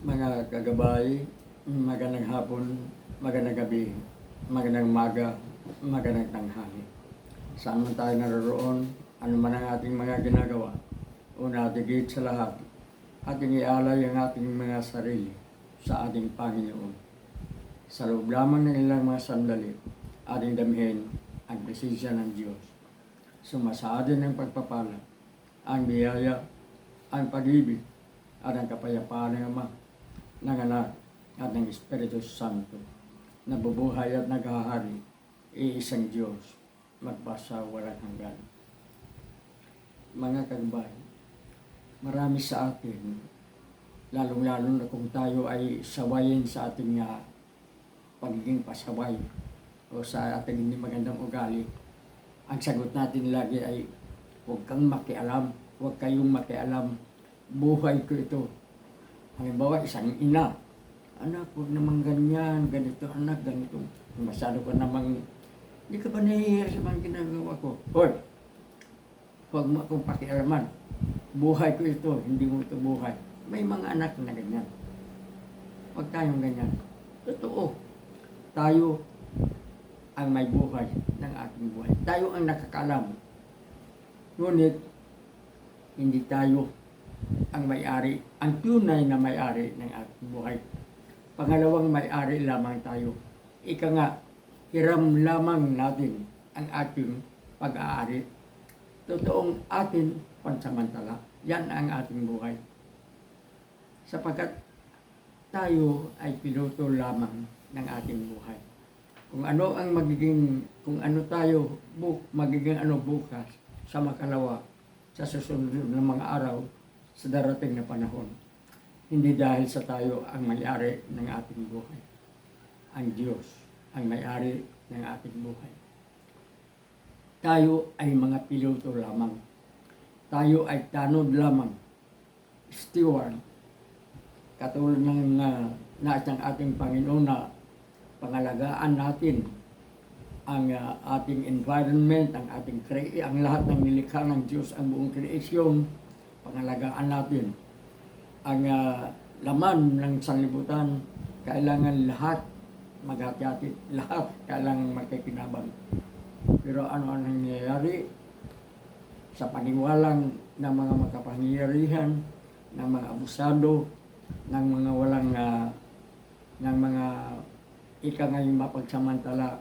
Mga kagabay, magandang hapon, magandang gabi, magandang maga, magandang tanghali. Saan man tayo naroon, ano man ang ating mga ginagawa, una digit sa lahat, ating ialay ang ating mga sarili sa ating Panginoon. Sa loob lamang ng ilang mga sandali, ating damhin ang presensya ng Diyos. Sumasadin ng pagpapala, ang biyaya, ang pag-ibig, at ang kapayapaan ng Ama, ng Anak, at ng Espiritu Santo, na bubuhay at naghahari, iisang Diyos, magpasa walang hanggan. Mga kagbay, marami sa atin, lalong-lalo na kung tayo ay sawayin sa ating uh, pagiging pasaway o sa ating hindi magandang ugali, ang sagot natin lagi ay huwag kang makialam, huwag kayong makialam, buhay ko ito. Halimbawa, isang ina, anak, huwag naman ganyan, ganito, anak, ganito. Masyado ka namang, hindi ka ba nahihiya sa mga ginagawa ko? Hoy, huwag mo akong pakialaman. Buhay ko ito, hindi mo ito buhay. May mga anak na ganyan. Huwag tayong ganyan. Totoo. Tayo ang may buhay ng ating buhay. Tayo ang nakakalam. Ngunit, hindi tayo ang may-ari, ang tunay na may-ari ng ating buhay. Pangalawang may-ari lamang tayo. Ika nga, hiram lamang natin ang ating pag-aari. Totoong atin pansamantala. Yan ang ating buhay. Sapagkat tayo ay piloto lamang ng ating buhay. Kung ano ang magiging, kung ano tayo, bu, magiging ano bukas sa makalawa, sa susunod ng mga araw, sa darating na panahon. Hindi dahil sa tayo ang may-ari ng ating buhay. Ang Diyos ang may-ari ng ating buhay. Tayo ay mga piloto lamang. Tayo ay tanod lamang. Steward. Katulad ng uh, nais ng ating Panginoon na pangalagaan natin ang uh, ating environment, ang ating cre- ang lahat ng nilikha ng Diyos, ang buong kreasyon, pangalagaan natin. Ang uh, laman ng sanlibutan, kailangan lahat maghati lahat kailangan magkikinabang. Pero ano ang nangyayari sa paniwalang ng mga makapangyarihan, ng mga abusado, ng mga walang uh, ng mga ika ngayong mapagsamantala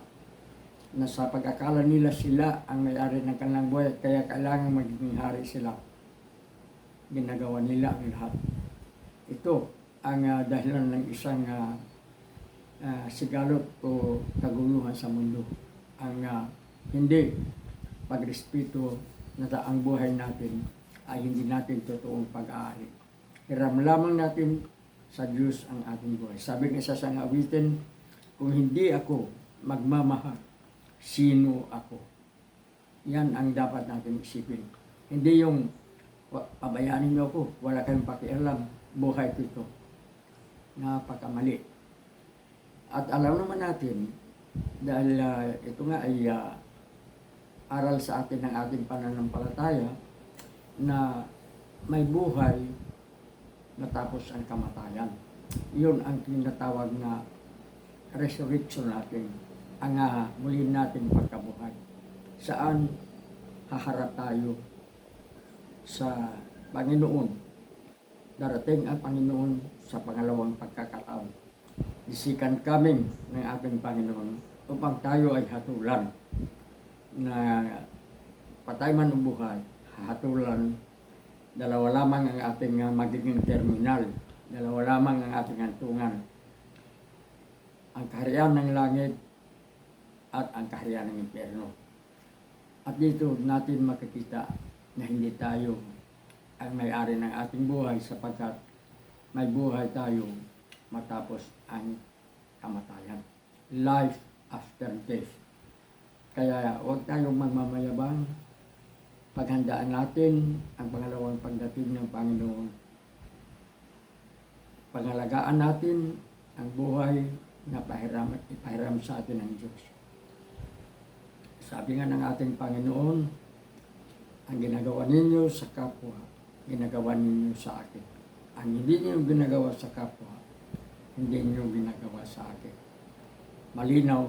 na sa pag-akala nila sila ang may-ari ng kanilang buhay kaya kailangan magiging hari sila. Ginagawa nila ang lahat. Ito ang uh, dahilan ng isang uh, uh, sigalot o kaguluhan sa mundo. Ang uh, hindi pagrespeto na ang buhay natin ay hindi natin totoong pag-aari. Hiram lamang natin sa Diyos ang ating buhay. Sabi ng isa sa awitin, kung hindi ako magmamahal, sino ako? Yan ang dapat natin isipin. Hindi yung pabayaanin niyo ako, wala kayong pakialam, buhay ko ito. Napakamali. At alam naman natin, dahil uh, ito nga ay uh, aral sa atin ng ating pananampalataya, na may buhay matapos ang kamatayan. Yun ang tinatawag na resurrection natin, ang uh, muli natin pagkabuhay. Saan haharap tayo sa Panginoon. Darating ang Panginoon sa pangalawang pagkakataon. Isikan kami ng ating Panginoon upang tayo ay hatulan na patay man o buhay, hatulan dalawa lamang ang ating uh, magiging terminal, dalawa lamang ang ating hantungan ang kaharian ng langit at ang kaharian ng impyerno. At dito natin makikita na hindi tayo ang may-ari ng ating buhay sapagkat may buhay tayo matapos ang kamatayan. Life after death. Kaya huwag tayong magmamayabang. Paghandaan natin ang pangalawang pagdating ng Panginoon. Pangalagaan natin ang buhay na pahiram, ipahiram sa atin ng Diyos. Sabi nga ng ating Panginoon, ang ginagawa ninyo sa kapwa, ginagawa ninyo sa akin. Ang hindi niyo ginagawa sa kapwa, hindi niyo ginagawa sa akin. Malinaw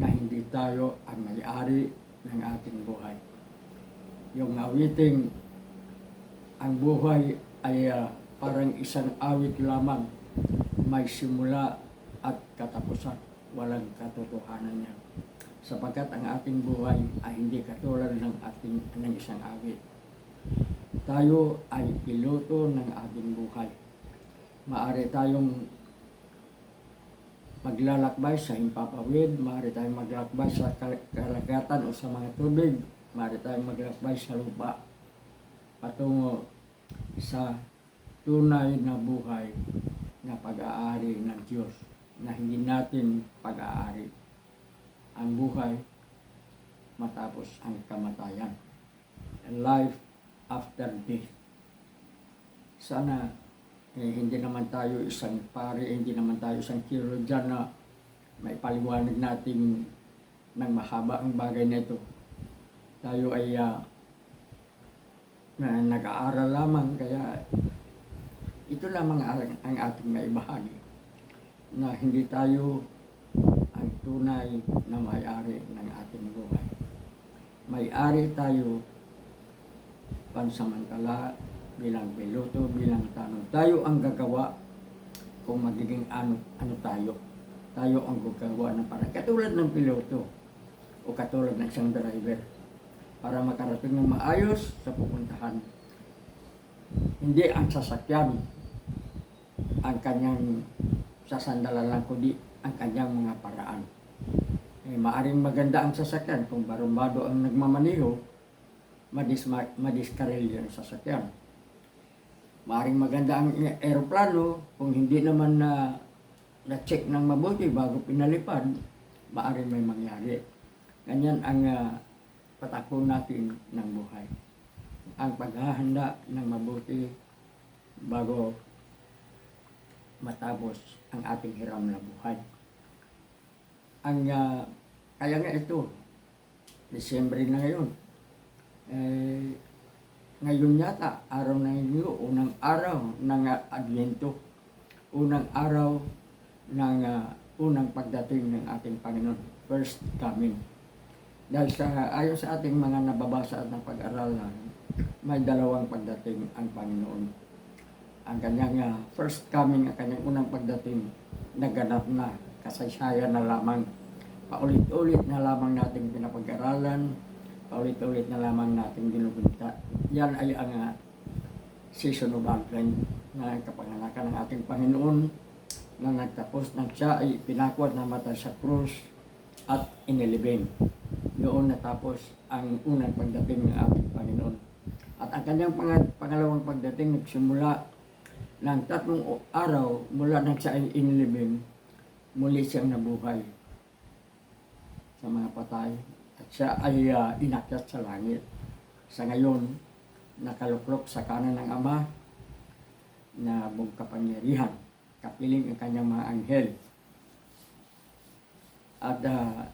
na hindi tayo ang may-ari ng ating buhay. Yung awiting ang buhay ay ah, parang isang awit lamang, may simula at katapusan, walang katotohanan niya. Sapagkat ang ating buhay ay hindi katulad ng ating ng isang awit. Tayo ay piloto ng ating buhay. Maari tayong maglalakbay sa himpapawid, maaari tayong maglalakbay sa kal- kalagatan o sa mga tubig, maaari tayong maglakbay sa lupa patungo sa tunay na buhay na pag-aari ng Diyos na hindi natin pag-aari ang buhay matapos ang kamatayan. Life after death. Sana eh, hindi naman tayo isang pare, hindi naman tayo isang dyan na may paliwanag natin ng mahaba ang bagay na ito. Tayo ay ah, na nag-aaral lamang kaya ito lamang ang, ang ating maibahagi na hindi tayo ang tunay na may-ari ng ating buhay. May-ari tayo pansamantala bilang piloto, bilang tanong. Tayo ang gagawa kung magiging ano, ano tayo. Tayo ang gagawa ng parang katulad ng piloto o katulad ng isang driver para makarating ng maayos sa pupuntahan. Hindi ang sasakyan ang kanyang sasandalan lang kundi ang kanyang mga paraan. Eh, maaring maganda ang sasakyan kung barumbado ang nagmamaniho, madis madiskarilyo ang sasakyan. Maaring maganda ang aeroplano kung hindi naman na na-check ng mabuti bago pinalipad, maaring may mangyari. Ganyan ang ah, patakbo natin ng buhay. Ang paghahanda ng mabuti bago matapos ang ating hiram na buhay. Ang ah, kaya nga ito, Desember na ngayon. Eh, ngayon yata, araw na yun, unang araw ng ah, Advento, unang araw ng ah, unang pagdating ng ating Panginoon, first coming. Dahil sa, ayon sa ating mga nababasa at napag-aralan, may dalawang pagdating ang Panginoon. Ang kanyang ah, first coming, ang kanyang unang pagdating, naganap na, kasaysayan na lamang. Paulit-ulit na lamang nating pinapag-aralan, paulit-ulit na lamang nating ginugunta. Yan ay ang ah, season of Advent na kapanganakan ng ating Panginoon na nagtapos ng siya ay pinakwat na mata sa krus at inilibing. Doon natapos ang unang pagdating ng ating Panginoon. At ang kanyang pang- pangalawang pagdating nagsimula ng tatlong araw mula nang siya ay inilibing, muli siyang nabuhay sa mga patay. At siya ay uh, inakyat sa langit. Sa ngayon, nakaluklok sa kanan ng Ama na buong kapangyarihan. Kapiling ang kanyang mga anghel. At ah,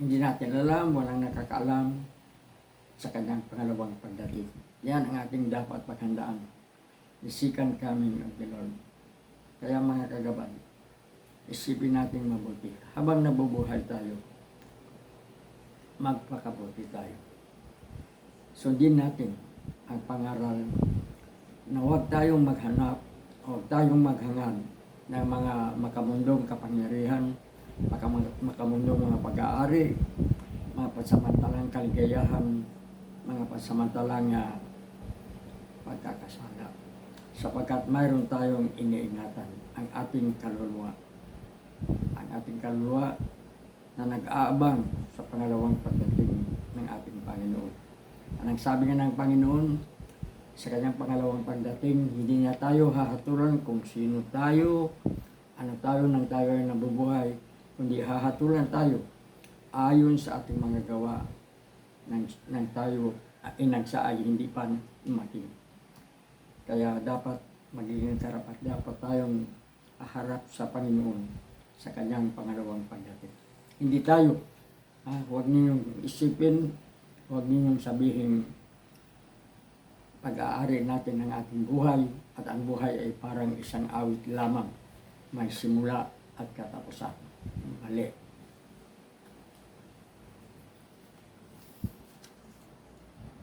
hindi natin alam, walang nakakaalam sa kanyang pangalawang pagdating. Yan ang ating dapat paghandaan. Second coming of the Lord. Kaya mga kagabay, isipin natin mabuti. Habang nabubuhay tayo, magpakabuti tayo. Sundin natin ang pangaral na huwag tayong maghanap, huwag tayong maghangad ng mga makamundong kapangyarihan, makam- makamundong mga pag-aari, mga pansamantalang kaligayahan, mga pansamantalang ah, pagkakasala. Sapagkat mayroon tayong iniingatan ang ating kaluluwa. Ang ating kaluluwa na nag-aabang sa pangalawang pagdating ng ating Panginoon. Anong sabi nga ng Panginoon, sa kanyang pangalawang pagdating, hindi niya tayo hahatulan kung sino tayo, ano tayo nang tayo ay nabubuhay, kundi hahatulan tayo ayon sa ating mga gawa nang, nang tayo ay hindi pa dumating. Kaya dapat magiging karapat dapat tayong harap sa Panginoon sa kanyang pangalawang pagdating. Hindi tayo, ha, huwag ninyong isipin, huwag ninyong sabihin pag-aari natin ng ating buhay At ang buhay ay parang isang awit lamang. May simula at katapusan. Mali.